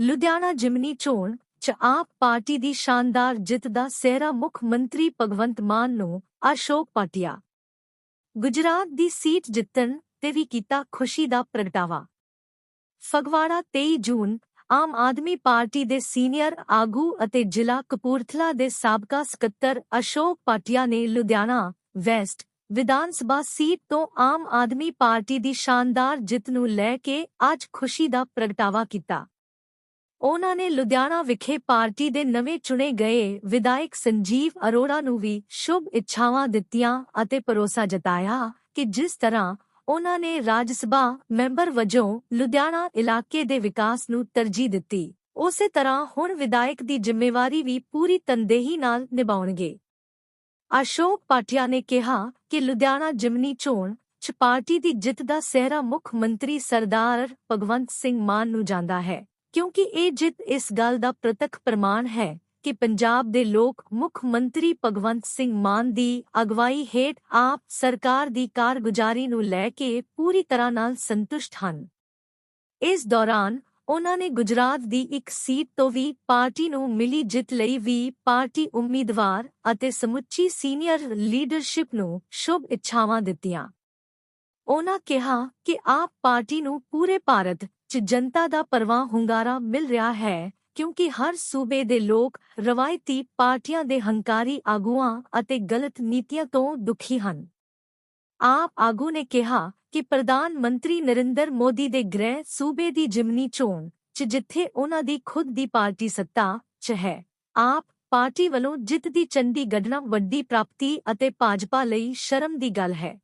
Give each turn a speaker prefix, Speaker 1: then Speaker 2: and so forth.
Speaker 1: ਲੁਧਿਆਣਾ ਜਿਮਨੀ ਚੋਣ ਚ ਆਪ ਪਾਰਟੀ ਦੀ ਸ਼ਾਨਦਾਰ ਜਿੱਤ ਦਾ ਸਿਹਰਾ ਮੁੱਖ ਮੰਤਰੀ ਭਗਵੰਤ ਮਾਨ ਨੂੰ ਅਸ਼ੋਕ ਪਾਟਿਆ। ਗੁਜਰਾਤ ਦੀ ਸੀਟ ਜਿੱਤਣ ਤੇ ਵੀ ਕੀਤਾ ਖੁਸ਼ੀ ਦਾ ਪ੍ਰਗਟਾਵਾ। ਫਗਵਾੜਾ 23 ਜੂਨ ਆਮ ਆਦਮੀ ਪਾਰਟੀ ਦੇ ਸੀਨੀਅਰ ਆਗੂ ਅਤੇ ਜ਼ਿਲ੍ਹਾ ਕਪੂਰਥਲਾ ਦੇ ਸਾਬਕਾ ਸਕੱਤਰ ਅਸ਼ੋਕ ਪਾਟਿਆ ਨੇ ਲੁਧਿਆਣਾ ਵੈਸਟ ਵਿਧਾਨ ਸਭਾ ਸੀਟ ਤੋਂ ਆਮ ਆਦਮੀ ਪਾਰਟੀ ਦੀ ਸ਼ਾਨਦਾਰ ਜਿੱਤ ਨੂੰ ਲੈ ਕੇ ਅੱਜ ਖੁਸ਼ੀ ਦਾ ਪ੍ਰਗਟਾਵਾ ਕੀਤਾ। ਉਨ੍ਹਾਂ ਨੇ ਲੁਧਿਆਣਾ ਵਿਖੇ ਪਾਰਟੀ ਦੇ ਨਵੇਂ ਚੁਣੇ ਗਏ ਵਿਧਾਇਕ ਸੰਜੀਵ ਅਰੋੜਾ ਨੂੰ ਵੀ ਸ਼ੁਭ ਇੱਛਾਵਾਂ ਦਿੱਤੀਆਂ ਅਤੇ ਭਰੋਸਾ ਜਤਾਇਆ ਕਿ ਜਿਸ ਤਰ੍ਹਾਂ ਉਹਨਾਂ ਨੇ ਰਾਜ ਸਭਾ ਮੈਂਬਰ ਵਜੋਂ ਲੁਧਿਆਣਾ ਇਲਾਕੇ ਦੇ ਵਿਕਾਸ ਨੂੰ ਤਰਜੀਹ ਦਿੱਤੀ, ਉਸੇ ਤਰ੍ਹਾਂ ਹੁਣ ਵਿਧਾਇਕ ਦੀ ਜ਼ਿੰਮੇਵਾਰੀ ਵੀ ਪੂਰੀ ਤਨਦੇਹੀ ਨਾਲ ਨਿਭਾਉਣਗੇ। ਅਸ਼ੋਕ ਪਾਟਿਆ ਨੇ ਕਿਹਾ ਕਿ ਲੁਧਿਆਣਾ ਜਿਮਨੀ ਚੋਣ ਚ ਪਾਰਟੀ ਦੀ ਜਿੱਤ ਦਾ ਸਿਹਰਾ ਮੁੱਖ ਮੰਤਰੀ ਸਰਦਾਰ ਭਗਵੰਤ ਸਿੰਘ ਮਾਨ ਨੂੰ ਜਾਂਦਾ ਹੈ। ਕਿਉਂਕਿ ਇਹ ਜਿੱਤ ਇਸ ਗੱਲ ਦਾ ਪ੍ਰਤੱਖ ਪ੍ਰਮਾਣ ਹੈ ਕਿ ਪੰਜਾਬ ਦੇ ਲੋਕ ਮੁੱਖ ਮੰਤਰੀ ਭਗਵੰਤ ਸਿੰਘ ਮਾਨ ਦੀ ਅਗਵਾਈ ਹੇਠ ਆਪ ਸਰਕਾਰ ਦੀ ਕਾਰਗੁਜ਼ਾਰੀ ਨੂੰ ਲੈ ਕੇ ਪੂਰੀ ਤਰ੍ਹਾਂ ਨਾਲ ਸੰਤੁਸ਼ਟ ਹਨ। ਇਸ ਦੌਰਾਨ ਉਨ੍ਹਾਂ ਨੇ ਗੁਜਰਾਤ ਦੀ ਇੱਕ ਸੀਟ ਤੋਂ ਵੀ ਪਾਰਟੀ ਨੂੰ ਮਿਲੀ ਜਿੱਤ ਲਈ ਵੀ ਪਾਰਟੀ ਉਮੀਦਵਾਰ ਅਤੇ ਸਮੁੱਚੀ ਸੀਨੀਅਰ ਲੀਡਰਸ਼ਿਪ ਨੂੰ ਸ਼ੁਭ ਇੱਛਾਵਾਂ ਦਿੱਤੀਆਂ। ਉਨ੍ਹਾਂ ਕਿਹਾ ਕਿ ਆਪ ਪਾਰਟੀ ਨੂੰ ਪੂਰੇ ਭਾਰਤ 'ਚ ਜਨਤਾ ਦਾ ਪਰਵਾਹ ਹੁੰਗਾਰਾ ਮਿਲ ਰਿਹਾ ਹੈ, ਕਿਉਂਕਿ ਹਰ ਸੂਬੇ ਦੇ ਲੋਕ ਰਵਾਇਤੀ ਪਾਰਟੀਆਂ ਦੇ ਹੰਕਾਰੀ ਆਗੂਆਂ ਅਤੇ ਗਲਤ ਨੀਤੀਆਂ ਤੋਂ ਦੁਖੀ ਹਨ। ਆਪ ਆਗੂ ਨੇ ਕਿਹਾ ਕਿ ਪ੍ਰਧਾਨ ਮੰਤਰੀ ਨਰਿੰਦਰ ਮੋਦੀ ਦੇ ਗ੍ਰਹਿ ਸੂਬੇ ਦੀ ਜਿਮਨੀ ਚੋਣ 'ਚ ਜਿੱਥੇ ਉਹਨਾਂ ਦੀ ਖੁਦ ਦੀ ਪਾਰਟੀ ਸੱਤਾ 'ਚ ਹੈ, ਆਪ ਪਾਰਟੀ ਵੱਲੋਂ ਜਿੱਤ ਦੀ ਚੰਡੀ ਗੱਡਣਾ ਵੱਡੀ ਪ੍ਰਾਪਤੀ ਅਤੇ ਭਾਜਪਾ ਲਈ ਸ਼ਰਮ ਦੀ ਗੱਲ ਹੈ।